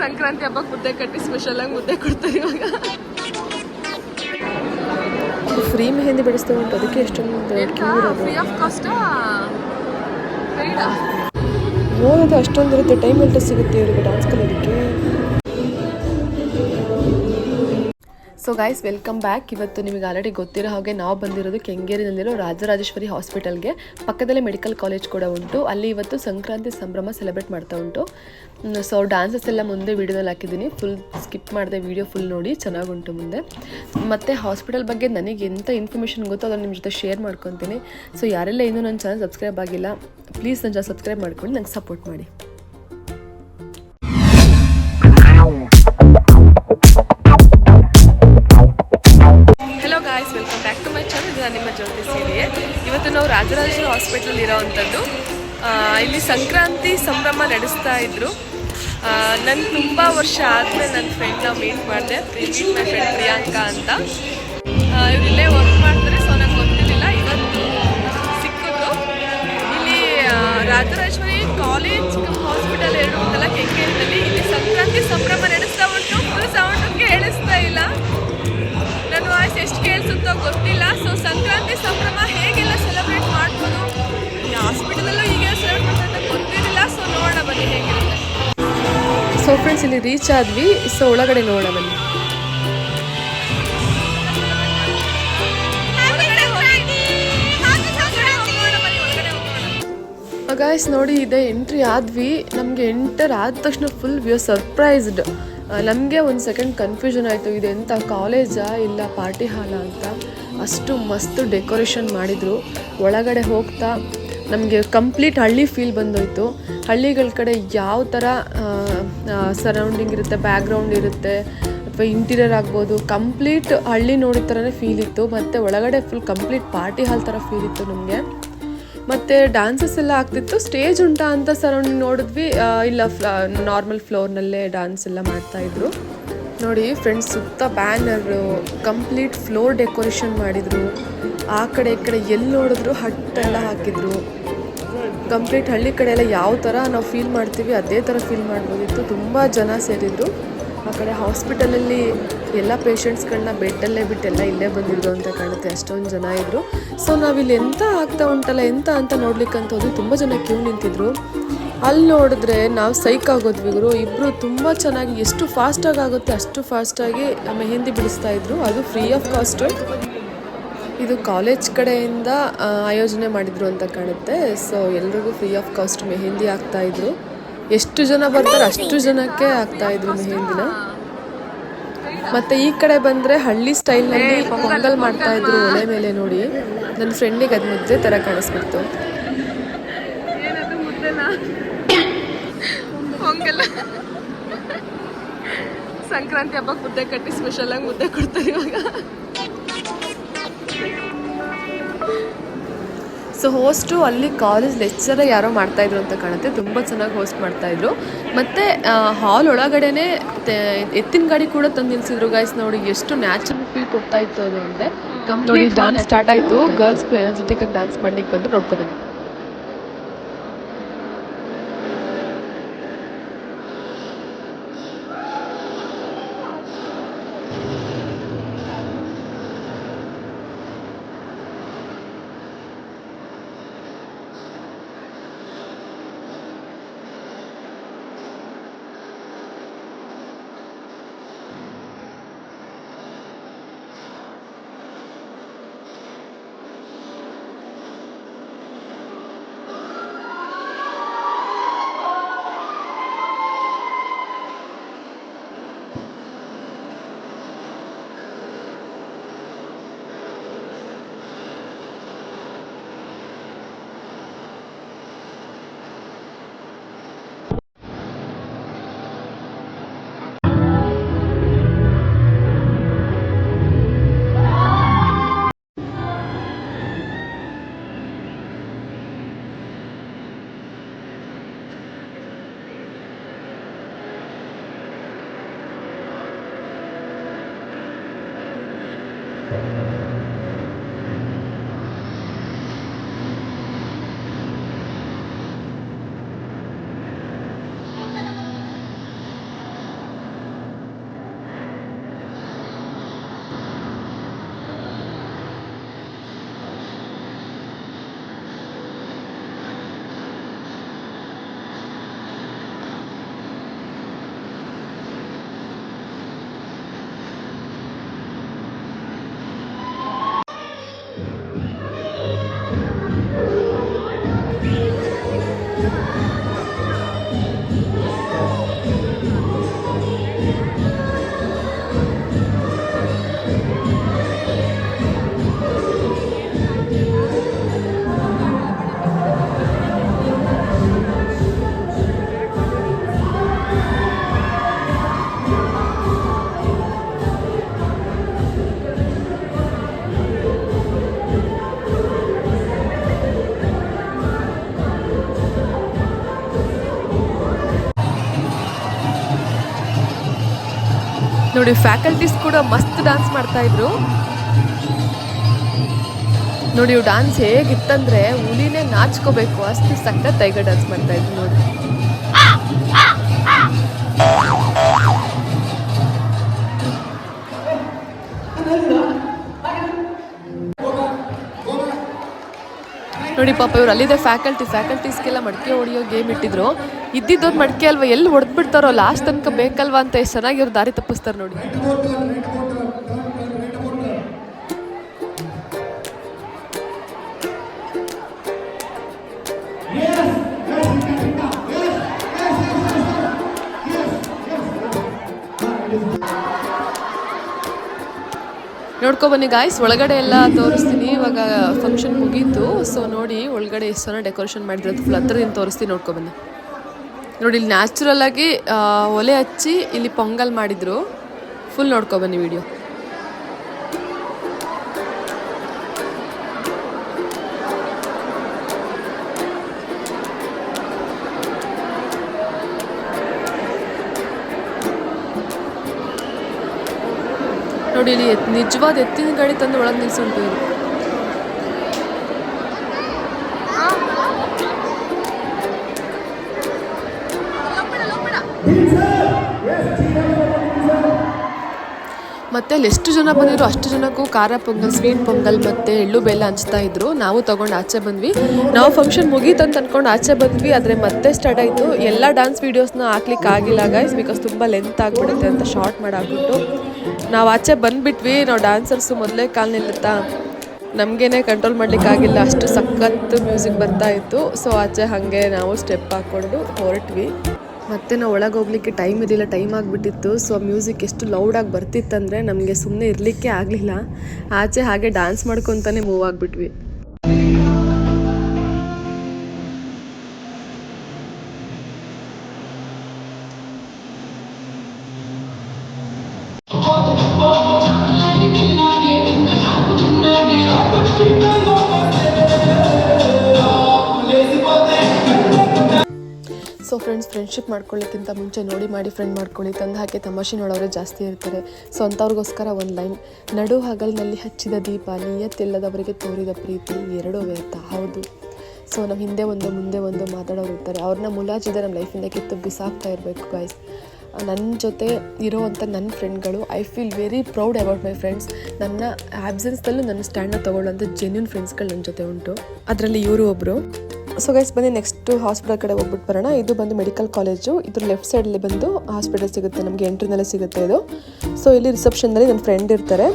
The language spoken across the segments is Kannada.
ಸಂಕ್ರಾಂತಿ ಹಬ್ಬಕ್ಕೆ ಮುದ್ದೆ ಕಟ್ಟಿ ಸ್ಪೆಷಲ್ ಆಗಿ ಮುದ್ದೆ ಕೊಡ್ತಾರೆ ಇವಾಗ. ಫ್ರೀ ಮೆಹಂದಿ ಬೆಳೆಸ್ತೇವೆ ಅಂತ ಅದಕ್ಕೆ ಎಷ್ಟೊಂದು ಫ್ರೀ ಆಫ್ ಕಾಸ್ಟ್ ಬೇಡ ಓದೋದು ಅಷ್ಟೊಂದು ಇರುತ್ತೆ ಟೈಮ್ ಎಲ್ಟ ಸಿಗುತ್ತೆ ಇವರಿಗೆ ಡಾನ್ಸ್ ಕಲಿಯೋದಕ್ಕೆ. ಸೊ ಗೈಸ್ ವೆಲ್ಕಮ್ ಬ್ಯಾಕ್ ಇವತ್ತು ನಿಮಗೆ ಆಲ್ರೆಡಿ ಗೊತ್ತಿರೋ ಹಾಗೆ ನಾವು ಬಂದಿರೋದು ಕೆಂಗೇರಿನಲ್ಲಿರೋ ರಾಜರಾಜೇಶ್ವರಿ ಹಾಸ್ಪಿಟಲ್ಗೆ. ಪಕ್ಕದಲ್ಲೇ ಮೆಡಿಕಲ್ ಕಾಲೇಜ್ ಕೂಡ ಉಂಟು. ಅಲ್ಲಿ ಇವತ್ತು ಸಂಕ್ರಾಂತಿ ಸಂಭ್ರಮ ಸೆಲೆಬ್ರೇಟ್ ಮಾಡ್ತಾ ಉಂಟು. ಸೊ ಡ್ಯಾನ್ಸಸ್ ಎಲ್ಲ ಮುಂದೆ ವೀಡಿಯೋದಲ್ಲಿ ಹಾಕಿದ್ದೀನಿ. ಫುಲ್ ಸ್ಕಿಪ್ ಮಾಡಿದೆ ವೀಡಿಯೋ ಫುಲ್ ನೋಡಿ, ಚೆನ್ನಾಗುಂಟು ಮುಂದೆ. ಮತ್ತು ಹಾಸ್ಪಿಟಲ್ ಬಗ್ಗೆ ನನಗೆ ಎಂಥ ಇನ್ಫಾರ್ಮೇಷನ್ ಗೊತ್ತೋ ಅದನ್ನು ನಿಮ್ಮ ಜೊತೆ ಶೇರ್ ಮಾಡ್ಕೊತೀನಿ. ಸೊ ಯಾರೆಲ್ಲ ಇನ್ನೂ ನನ್ನ ಚಾನಲ್ ಸಬ್ಸ್ಕ್ರೈಬ್ ಆಗಿಲ್ಲ ಪ್ಲೀಸ್ ನನ್ನ ಚಾನಲ್ ಸಬ್ಸ್ಕ್ರೈಬ್ ಮಾಡ್ಕೊಂಡು ನಂಗೆ ಸಪೋರ್ಟ್ ಮಾಡಿ. ರಾಜರಾಜೇಶ್ವರಿ ಹಾಸ್ಪಿಟಲ್ ಇರೋವಂಥದ್ದು ಇಲ್ಲಿ ಸಂಕ್ರಾಂತಿ ಸಂಭ್ರಮ ನಡೆಸ್ತಾ ಇದ್ರು. ನನ್ನ ತುಂಬ ವರ್ಷ ಆದಮೇಲೆ ನನ್ನ ಫ್ರೆಂಡ್ನ ಮೀಟ್ ಮಾಡಿದೆ. ಮೀಟ್ ಮೈ ಫ್ರೆಂಡ್ ಪ್ರಿಯಾಂಕಾ ಅಂತ. ಇವ್ರು ಇಲ್ಲೇ ವರ್ಕ್ ಮಾಡ್ತಾರೆ ಸೊ ನಂಗೆ ಗೊತ್ತಿರಲಿಲ್ಲ. ಇವತ್ತು ಸಿಕ್ಕಿದ್ರು. ಇಲ್ಲಿ ರಾಜರಾಜೇಶ್ವರಿ ಕಾಲೇಜ್ ಹಾಸ್ಪಿಟಲ್ ಎರಡು. ಇಲ್ಲಿ ರೀಚ್ ಆದ್ವಿ ಸೊ ಒಳಗಡೆ ನೋಡೋಣ ಬನ್ನಿ. ಗಾಯ್ಸ್ ನೋಡಿ, ಇದೆ ಎಂಟ್ರಿ ಆದ್ವಿ. ನಮಗೆ ಎಂಟರ್ ಆದ ತಕ್ಷಣ ಫುಲ್ ವಿ ಆರ್ ಸರ್ಪ್ರೈಸ್ಡ್ ನಮಗೆ ಒಂದು ಸೆಕೆಂಡ್ ಕನ್ಫ್ಯೂಷನ್ ಆಯಿತು. ಇದು ಎಂಥ ಕಾಲೇಜಾ ಇಲ್ಲ ಪಾರ್ಟಿ ಹಾಲಾ ಅಂತ. ಅಷ್ಟು ಮಸ್ತ್ ಡೆಕೋರೇಷನ್ ಮಾಡಿದರು. ಒಳಗಡೆ ಹೋಗ್ತಾ ನಮಗೆ ಕಂಪ್ಲೀಟ್ ಹಳ್ಳಿ ಫೀಲ್ ಬಂದೋಯ್ತು. ಹಳ್ಳಿಗಳ ಕಡೆ ಯಾವ ಥರ ಸರೌಂಡಿಂಗ್ ಇರುತ್ತೆ ಬ್ಯಾಕ್ಗ್ರೌಂಡ್ ಇರುತ್ತೆ, ಅಥವಾ ಇಂಟೀರಿಯರ್ ಆಗ್ಬೋದು ಕಂಪ್ಲೀಟ್ ಹಳ್ಳಿ ನೋಡಿದ ಥರನೇ ಫೀಲ್ ಇತ್ತು. ಮತ್ತು ಒಳಗಡೆ ಫುಲ್ ಕಂಪ್ಲೀಟ್ ಪಾರ್ಟಿ ಹಾಲ್ ಥರ ಫೀಲ್ ಇತ್ತು ನಮಗೆ. ಮತ್ತು ಡ್ಯಾನ್ಸಸ್ ಎಲ್ಲ ಆಗ್ತಿತ್ತು. ಸ್ಟೇಜ್ ಉಂಟಾ ಅಂತ ಸರೌಂಡಿಂಗ್ ನೋಡಿದ್ವಿ. ಇಲ್ಲ ನಾರ್ಮಲ್ ಫ್ಲೋರ್ನಲ್ಲೇ ಡ್ಯಾನ್ಸ್ ಎಲ್ಲ ಮಾಡ್ತಾಯಿದ್ರು ನೋಡಿ ಫ್ರೆಂಡ್ಸ್ ಸುತ್ತ ಬ್ಯಾನರು ಕಂಪ್ಲೀಟ್ ಫ್ಲೋರ್ ಡೆಕೋರೇಷನ್ ಮಾಡಿದರು. ಆ ಕಡೆ ಈ ಕಡೆ ಎಲ್ಲಿ ನೋಡಿದ್ರು ಹಟ್ಟೆಲ್ಲ ಹಾಕಿದ್ರು. ಕಂಪ್ಲೀಟ್ ಹಳ್ಳಿ ಕಡೆ ಎಲ್ಲ ಯಾವ ಥರ ನಾವು ಫೀಲ್ ಮಾಡ್ತೀವಿ, ಅದೇ ಥರ ಫೀಲ್ ಮಾಡ್ಬೋದಿತ್ತು. ತುಂಬ ಜನ ಸೇರಿದ್ರು. ಆ ಕಡೆ ಹಾಸ್ಪಿಟಲಲ್ಲಿ ಎಲ್ಲ ಪೇಷಂಟ್ಸ್ಗಳನ್ನ ಬೆಡ್ಡಲ್ಲೇ ಬಿಟ್ಟು ಎಲ್ಲ ಇಲ್ಲೇ ಬಂದಿದ್ರು ಅಂತ ಕಾಣುತ್ತೆ. ಅಷ್ಟೊಂದು ಜನ ಇದ್ದರು ಸೊ ನಾವಿಲ್ಲಿ ಎಂತ ಆಗ್ತಾ ಉಂಟಲ್ಲ, ಎಂತ ಅಂತ ನೋಡ್ಲಿಕ್ಕಂತ ಹೋದ್ವಿ ತುಂಬ ಜನ ಕ್ಯೂ ನಿಂತಿದ್ರು. ಅಲ್ಲಿ ನೋಡಿದ್ರೆ ನಾವು ಸೈಕ್ ಆಗೋದ್ವಿ ಗುರು. ಇಬ್ಬರು ತುಂಬ ಚೆನ್ನಾಗಿ, ಎಷ್ಟು ಫಾಸ್ಟಾಗಿ ಆಗುತ್ತೆ ಅಷ್ಟು ಫಾಸ್ಟಾಗಿ ಮೆಹಂದಿ ಬಿಡಿಸ್ತಾ ಇದ್ರು. ಅದು ಫ್ರೀ ಆಫ್ ಕಾಸ್ಟು ಇದು ಕಾಲೇಜ್ ಕಡೆಯಿಂದ ಆಯೋಜನೆ ಮಾಡಿದ್ರು ಅಂತ ಕಾಣುತ್ತೆ. ಸೊ ಎಲ್ರಿಗೂ ಫ್ರೀ ಆಫ್ ಕಾಸ್ಟ್ ಮೆಹೆಂದಿ ಆಗ್ತಾ ಇದ್ರು. ಎಷ್ಟು ಜನ ಬರ್ತಾರೆ ಅಷ್ಟು ಜನಕ್ಕೆ ಆಗ್ತಾ ಇದ್ರು ಮೆಹಂದಿನ. ಮತ್ತೆ ಈ ಕಡೆ ಬಂದ್ರೆ ಹಳ್ಳಿ ಸ್ಟೈಲ್ನಲ್ಲಿ ಪೊಂಗಲ್ ಮಾಡ್ತಾ ಇದ್ರು ಒಲೆ ಮೇಲೆ ನೋಡಿ. ನನ್ನ ಫ್ರೆಂಡಿಗೆ ಅದು ಮುದ್ದೆ ತರ ಕಾಣಿಸ್ಬಿಡ್ತು. ಸಂಕ್ರಾಂತಿ ಹಬ್ಬಕ್ಕೆ ಮುದ್ದೆ ಕಟ್ಟಿ ಸ್ಪೆಷಲ್ ಆಗಿ ಮುದ್ದೆ ಕೊಡ್ತಾರೆ ಇವಾಗ. ಸೊ ಹೋಸ್ಟು ಅಲ್ಲಿ ಕಾಲೇಜ್ ಲೆಕ್ಚರ ಯಾರೋ ಮಾಡ್ತಾ ಇದ್ರು ಅಂತ ಕಾಣುತ್ತೆ. ತುಂಬ ಚೆನ್ನಾಗಿ ಹೋಸ್ಟ್ ಮಾಡ್ತಾ ಇದ್ರು. ಮತ್ತೆ ಹಾಲ್ ಒಳಗಡೆನೆ ಎತ್ತಿನ ಗಾಡಿ ಕೂಡ ತಂದು ನಿಲ್ಸಿದ್ರು ಗೈಸ್ ನೋಡಿ ಎಷ್ಟು ನ್ಯಾಚುರಲ್ ಫೀಲ್ ಕೊಡ್ತಾ ಇತ್ತು ಅದು ಅಂದ್ರೆ ನೋಡಿ ಡಾನ್ಸ್ ಸ್ಟಾರ್ಟ್ ಆಯಿತು. ಗರ್ಲ್ಸ್ ಜೊತೆಗೆ ಡ್ಯಾನ್ಸ್ ಮಾಡ್ಲಿಕ್ಕೆ ಬಂದು ನೋಡ್ಕೊಂಡು ನೋಡಿ ಫ್ಯಾಕಲ್ಟೀಸ್ ಕೂಡ ಮಸ್ತ್ ಡ್ಯಾನ್ಸ್ ಮಾಡ್ತಾ ಇದ್ರು. ನೋಡಿ ಇವು ಡಾನ್ಸ್ ಹೇಗಿತ್ತಂದ್ರೆ, ಹುಲಿನೇ ನಾಚ್ಕೋಬೇಕು, ಅಷ್ಟು ಡ್ಯಾನ್ಸ್ ಮಾಡ್ತಾ ಇದ್ರು ನೋಡಿ. ನೋಡಿ ಪಾಪ ಇವ್ರು ಅಲ್ಲಿದೆ ಫ್ಯಾಕಲ್ಟಿ ಫ್ಯಾಕಲ್ಟೀಸ್ಗೆಲ್ಲ ಮಡಿಕೆ ಹೊಡಿಯೋ ಗೇಮ್ ಇಟ್ಟಿದ್ರು. ಇದ್ದಿದ್ದೊಂದು ಮಡಿಕೆ ಅಲ್ವಾ, ಎಲ್ಲಿ ಹೊಡೆದ್ಬಿಡ್ತಾರೋ ಲಾಸ್ಟ್ ತನಕ ಬೇಕಲ್ವಾ ಅಂತ ಎಷ್ಟು ಚೆನ್ನಾಗಿ ಇವ್ರು ದಾರಿ ತಪ್ಪಿಸ್ತಾರೆ ನೋಡಿ. ನೋಡ್ಕೊ ಬನ್ನಿ ಗಾಯ್ಸ್ ಒಳಗಡೆ ಎಲ್ಲ ತೋರಿಸ್ತೀನಿ. ಇವಾಗ ಫಂಕ್ಷನ್ ಮುಗೀತು. ಸೊ ನೋಡಿ, ಒಳಗಡೆ ಎಷ್ಟು ಚೆನ್ನಾಗಿ ಡೆಕೋರೇಷನ್ ಮಾಡಿದ್ರು ಅಂತ ಫುಲ್ ಹತ್ರದಿಂದ ತೋರಿಸ್ತೀನಿ. ನೋಡ್ಕೊ ಬನ್ನಿ. ನೋಡಿ, ಇಲ್ಲಿ ನ್ಯಾಚುರಲ್ ಆಗಿ ಒಲೆ ಹಚ್ಚಿ ಇಲ್ಲಿ ಪೊಂಗಲ್ ಮಾಡಿದ್ರು. ಫುಲ್ ನೋಡ್ಕೊ ಬನ್ನಿ ವಿಡಿಯೋ ನೋಡಿ ಇಲ್ಲಿ ನಿಜವಾದ ಎತ್ತಿನ ಗಾಡಿ ತಂದು ಒಳಗೆ ನಿಲ್ಸುಂಟು ಮತ್ತೆ ಅಲ್ಲಿ ಎಷ್ಟು ಜನ ಬಂದಿದ್ರು ಅಷ್ಟು ಜನಕ್ಕೂ ಖಾರ ಪೊಂಗಲ್ ಸ್ವೀಟ್ ಪೊಂಗಲ್ ಮತ್ತೆ ಎಳ್ಳು ಬೆಲ್ಲ ಹಂಚ್ತಾ ಇದ್ರು. ನಾವು ತಗೊಂಡು ಆಚೆ ಬಂದ್ವಿ. ನಾವು ಫಂಕ್ಷನ್ ಮುಗೀತು ಅಂತ ಅನ್ಕೊಂಡು ಆಚೆ ಬಂದ್ವಿ. ಆದರೆ ಮತ್ತೆ ಸ್ಟಾರ್ಟ್ ಆಯ್ತು. ಎಲ್ಲ ಡ್ಯಾನ್ಸ್ ವೀಡಿಯೋಸ್ನ ಹಾಕ್ಲಿಕ್ಕೆ ಆಗಿಲ್ಲ ಗೈಸ್ ಬಿಕಾಸ್ ತುಂಬ ಲೆಂತ್ ಆಗ್ಬಿಡುತ್ತೆ ಅಂತ ಶಾರ್ಟ್ ಮಾಡಾಕ್ಬಿಟ್ಟು. ನಾವು ಆಚೆ ಬಂದ್ಬಿಟ್ವಿ. ನಾವು ಡ್ಯಾನ್ಸರ್ಸು ಮೊದಲೇ ಕಾಲ್ ನಿಲ್ಲುತ್ತಾ? ನಮಗೇನೆ ಕಂಟ್ರೋಲ್ ಮಾಡ್ಲಿಕ್ಕೆ ಆಗಿಲ್ಲ. ಅಷ್ಟು ಸಖತ್ ಮ್ಯೂಸಿಕ್ ಬರ್ತಾ ಇತ್ತು. ಸೊ ಆಚೆ ಹಾಗೆ ನಾವು ಸ್ಟೆಪ್ ಹಾಕ್ಕೊಂಡು ಹೊರಟ್ವಿ. ಮತ್ತೆ ನಾವು ಒಳಗೆ ಹೋಗ್ಲಿಕ್ಕೆ ಟೈಮ್ ಇರಲಿಲ್ಲ ಟೈಮ್ ಆಗಿಬಿಟ್ಟಿತ್ತು ಸೊ ಮ್ಯೂಸಿಕ್ ಎಷ್ಟು ಲೌಡಾಗಿ ಬರ್ತಿತ್ತಂದರೆ ನಮಗೆ ಸುಮ್ಮನೆ ಇರಲಿಕ್ಕೆ ಆಗಲಿಲ್ಲ. ಆಚೆ ಹಾಗೆ ಡ್ಯಾನ್ಸ್ ಮಾಡ್ಕೊತಾನೆ ಮೂವ್ ಆಗಿಬಿಟ್ವಿ. ಸೊ ಫ್ರೆಂಡ್ಸ್ ಫ್ರೆಂಡ್ಶಿಪ್ ಮಾಡ್ಕೊಳ್ಳೋಕ್ಕಿಂತ ಮುಂಚೆ ನೋಡಿ ಮಾಡಿ ಫ್ರೆಂಡ್ ಮಾಡ್ಕೊಳ್ಳಿ. ತಂದು ಹಾಕಿ ತಮಾಷೆ ನೋಡೋರೆ ಜಾಸ್ತಿ ಇರ್ತಾರೆ. ಸೊ ಅಂಥವ್ರಿಗೋಸ್ಕರ ಒಂದು ಲೈನ್ ನಡು ಹಗಲಿನಲ್ಲಿ ಹಚ್ಚಿದ ದೀಪ ನಿಯತ್ತಿಲ್ಲದವರಿಗೆ ತೋರಿದ ಪ್ರೀತಿ ಎರಡೂ ವ್ಯರ್ಥ. ಹೌದು. ಸೊ ನಮ್ಮ ಹಿಂದೆ ಒಂದು, ಮುಂದೆ ಒಂದು ಮಾತಾಡೋರು ಇರ್ತಾರೆ. ಅವ್ರನ್ನ ಮುಲಾಜಿದ ನಮ್ಮ ಲೈಫಿಂದ ಕಿತ್ತು ಬಿಸಾಕ್ತಾ ಇರಬೇಕು ಗಾಯ್ಸ್ ನನ್ನ ಜೊತೆ ಇರೋವಂಥ ನನ್ನ ಫ್ರೆಂಡ್ಗಳು I feel very proud about my friends ನನ್ನ ಆಬ್ಸೆನ್ಸ್ದಲ್ಲೂ ನನ್ನ ಸ್ಟ್ಯಾಂಡ್ನ ತೊಗೊಳ್ಳೋಂಥ ಜೆನ್ಯೂನ್ ಫ್ರೆಂಡ್ಸ್ಗಳು ನನ್ನ ಜೊತೆ ಉಂಟು. ಅದರಲ್ಲಿ ಇವರು ಒಬ್ಬರು ಸೊ ಗೈಸ್ ಬನ್ನಿ ನೆಕ್ಸ್ಟ್ ಹಾಸ್ಪಿಟಲ್ ಕಡೆ ಹೋಗ್ಬಿಟ್ಟು ಬರೋಣ. ಇದು ಬಂದು ಮೆಡಿಕಲ್ ಕಾಲೇಜು ಇದ್ರ ಲೆಫ್ಟ್ ಸೈಡಲ್ಲಿ ಬಂದು ಹಾಸ್ಪಿಟಲ್ ಸಿಗುತ್ತೆ. ನಮಗೆ ಎಂಟ್ರಿನಲ್ಲೇ ಸಿಗುತ್ತೆ ಇದು. ಸೊ ಇಲ್ಲಿ ರಿಸೆಪ್ಷನ್ನಲ್ಲಿ ನನ್ನ ಫ್ರೆಂಡ್ ಇರ್ತಾರೆ.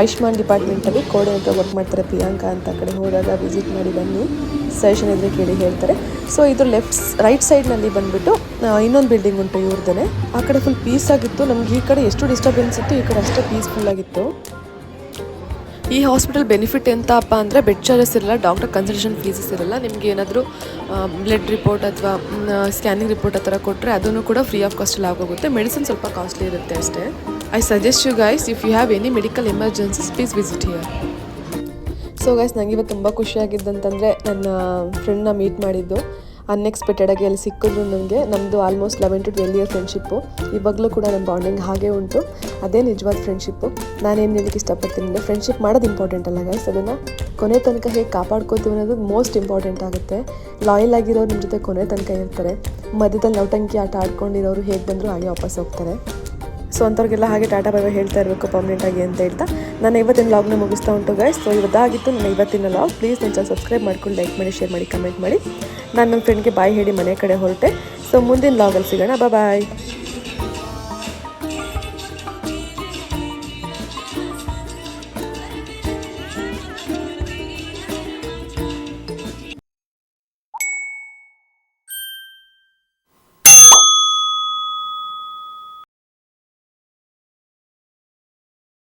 ಆಯುಷ್ಮಾನ್ ಡಿಪಾರ್ಟ್ಮೆಂಟಲ್ಲಿ ಅಂತ ವರ್ಕ್ ಮಾಡ್ತಾರೆ ಪ್ರಿಯಾಂಕಾ ಅಂತ ಕಡೆ ಹೋದಾಗ ವಿಸಿಟ್ ಮಾಡಿ ಬನ್ನಿ. ಸಜೆಷನ್ ಇದ್ರೆ ಕೇಳಿ ಹೇಳ್ತಾರೆ. ಸೊ ಇದು ಲೆಫ್ಟ್ ರೈಟ್ ಸೈಡ್ನಲ್ಲಿ ಬಂದುಬಿಟ್ಟು ಇನ್ನೊಂದು ಬಿಲ್ಡಿಂಗ್ ಉಂಟು ಇವ್ರದ್ದೇ ಆ ಕಡೆ ಫುಲ್ ಪೀಸ್ ಆಗಿತ್ತು. ನಮ್ಗೆ ಈ ಕಡೆ ಎಷ್ಟು ಡಿಸ್ಟರ್ಬೆನ್ಸ್ ಇತ್ತು, ಈ ಕಡೆ ಅಷ್ಟೇ ಪೀಸ್ಫುಲ್ ಆಗಿತ್ತು. ಈ ಹಾಸ್ಪಿಟಲ್ ಬೆನಿಫಿಟ್ ಎಂತಪ್ಪ ಅಂದರೆ ಬೆಡ್ ಚಾರ್ಜಸ್ ಇರಲ್ಲ ಡಾಕ್ಟರ್ ಕನ್ಸಲ್ಟೇಷನ್ ಫೀಸಸ್ ಇರಲ್ಲ. ನಿಮಗೆ ಏನಾದರೂ ಬ್ಲಡ್ ರಿಪೋರ್ಟ್ ಅಥವಾ ಸ್ಕ್ಯಾನಿಂಗ್ ರಿಪೋರ್ಟ್ ಆ ಥರ ಕೊಟ್ಟರೆ ಅದನ್ನು ಕೂಡ ಫ್ರೀ ಆಫ್ ಕಾಸ್ಟಲ್ಲಿ ಆಗೋಗುತ್ತೆ ಮೆಡಿಸಿನ್ ಸ್ವಲ್ಪ ಕಾಸ್ಟ್ಲಿ ಇರುತ್ತೆ ಅಷ್ಟೇ. I suggest you guys if you have any medical emergencies please visit here so guys ನನಗೆ ಇವತ್ತು ತುಂಬ ಖುಷಿಯಾಗಿದ್ದಂತಂದರೆ ನನ್ನ ಫ್ರೆಂಡ್ನ ಮೀಟ್ ಮಾಡಿದ್ದು. ಅನ್ಎಕ್ಸ್ಪೆಕ್ಟೆಡಾಗಿ ಅಲ್ಲಿ ಸಿಕ್ಕಿದ್ರು ನನಗೆ ನಮ್ಮದು almost eleven to twelve year friendship ಇವಾಗಲೂ ಕೂಡ ನಮ್ಮ ಬಾಂಡಿಂಗ್ ಹಾಗೆ ಉಂಟು. ಅದೇ ನಿಜವಾದ ಫ್ರೆಂಡ್ಶಿಪ್ಪು ನಾನೇನು ಹೇಳಕ್ಕೆ ಇಷ್ಟಪಡ್ತೀನಿ ಅಂದರೆ ಫ್ರೆಂಡ್ಶಿಪ್ ಮಾಡೋದು ಇಂಪಾರ್ಟೆಂಟ್ ಅಲ್ಲ ಗೈಸ್ ಅದನ್ನು ಕೊನೆ ತನಕ ಹೇಗೆ ಕಾಪಾಡ್ಕೋತೀವಿ ಅನ್ನೋದು ಮೋಸ್ಟ್ ಇಂಪಾರ್ಟೆಂಟ್ ಆಗುತ್ತೆ. ಲಾಯಲ್ ಆಗಿರೋರು ನಿಮ್ಮ ಜೊತೆ ಕೊನೆ ತನಕ ಇರ್ತಾರೆ. ಮಧ್ಯದಲ್ಲಿ ನೌಟಂಕಿ ಆಟ ಆಡ್ಕೊಂಡಿರೋರು ಹೇಗೆ ಬಂದರೂ ಹಾಗೆ ವಾಪಸ್ ಹೋಗ್ತಾರೆ. ಸೊ ಅಂಥವ್ರಿಗೆಲ್ಲ ಹಾಗೆ ಟಾಟಾ ಬೈ ಬೈ ಹೇಳ್ತಾ ಇರಬೇಕು ಪರ್ಮನೆಂಟ್ ಆಗಿ ಅಂತ ಹೇಳ್ತಾ. ನಾನು ಇವತ್ತಿನ ಲಾಗ್ನ ಮುಗಿಸ್ತಾ ಉಂಟು ಗೈಸ್ ಸೊ ಇವತ್ತಾಗಿತ್ತು ನನ್ನ ಇವತ್ತಿನ ಲಾಗ್ ಪ್ಲೀಸ್ ನನ್ನ ಸಬ್ಸ್ಕ್ರೈಬ್ ಮಾಡ್ಕೊಂಡು ಲೈಕ್ ಮಾಡಿ ಶೇರ್ ಮಾಡಿ ಕಮೆಂಟ್ ಮಾಡಿ. ನಾನು ನನ್ನ ಫ್ರೆಂಡ್ಗೆ ಬಾಯ್ ಹೇಳಿ ಮನೆ ಕಡೆ ಹೊರಟೆ. ಸೊ ಮುಂದಿನ ಲಾಗಲ್ಲಿ ಸಿಗೋಣ. ಬಾಯ್